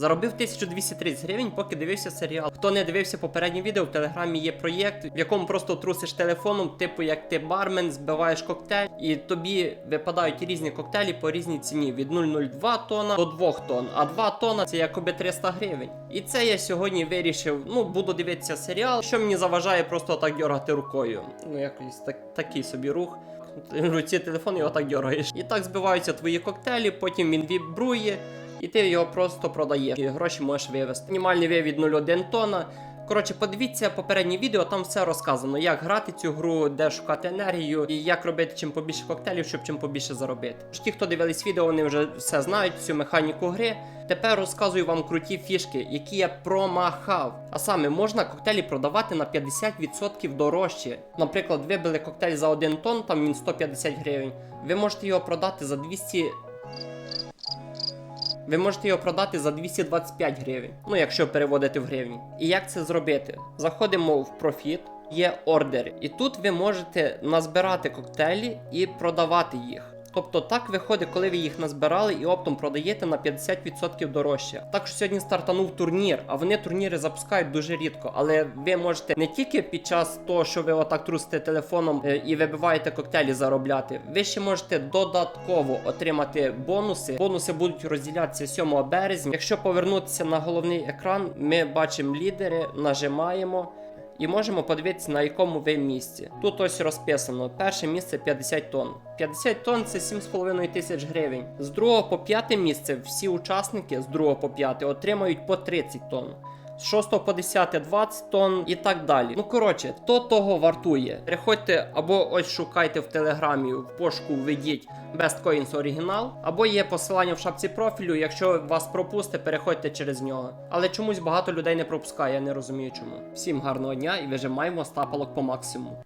Заробив 1230 гривень, поки дивився серіал. Хто не дивився попереднє відео, в телеграмі є проєкт, в якому просто трусиш телефоном, типу як ти бармен, збиваєш коктейль, і тобі випадають різні коктейлі по різній ціні від 0,02 тонна до 2 тонн. А 2 тонна це якоби 300 гривень. І це я сьогодні вирішив. Ну, буду дивитися серіал, що мені заважає просто так дергати рукою. Ну, якийсь так, такий собі рух. Руці телефон його так дергаєш. І так збиваються твої коктейлі, потім він вібрує, і ти його просто продаєш. І гроші можеш вивести. Мінімальний вивід 0,1 тонна. Коротше, подивіться попереднє відео, там все розказано, як грати цю гру, де шукати енергію, і як робити чим побільше коктейлів, щоб чим побільше заробити. Тож ті, хто дивились відео, вони вже все знають, всю механіку гри. Тепер розказую вам круті фішки, які я промахав. А саме можна коктейлі продавати на 50% дорожче. Наприклад, вибили коктейль за 1 тонн, там він 150 гривень. Ви можете його продати за 200 ви можете його продати за 225 гривень, ну якщо переводити в гривні. І як це зробити? Заходимо в профіт, є ордери, і тут ви можете назбирати коктейлі і продавати їх. Тобто так виходить, коли ви їх назбирали і оптом продаєте на 50% дорожче. Також сьогодні стартанув турнір, а вони турніри запускають дуже рідко. Але ви можете не тільки під час того, що ви отак трусите телефоном е, і вибиваєте коктейлі заробляти, ви ще можете додатково отримати бонуси. Бонуси будуть розділятися 7 березня. Якщо повернутися на головний екран, ми бачимо лідери, нажимаємо. І можемо подивитися, на якому ви місці. Тут ось розписано: перше місце 50 тонн. 50 тонн це 7,5 тисяч гривень. З 2 по 5 місце всі учасники з 2 по 5 отримають по 30 тонн. З 6 по 10 20 тонн і так далі. Ну коротше, то того вартує. Переходьте або ось шукайте в телеграмі, в пошуку введіть Best Coins Original, або є посилання в шапці профілю. Якщо вас пропусте, переходьте через нього. Але чомусь багато людей не пропускає, я не розумію чому. Всім гарного дня і вижимаємо стапалок по максимуму.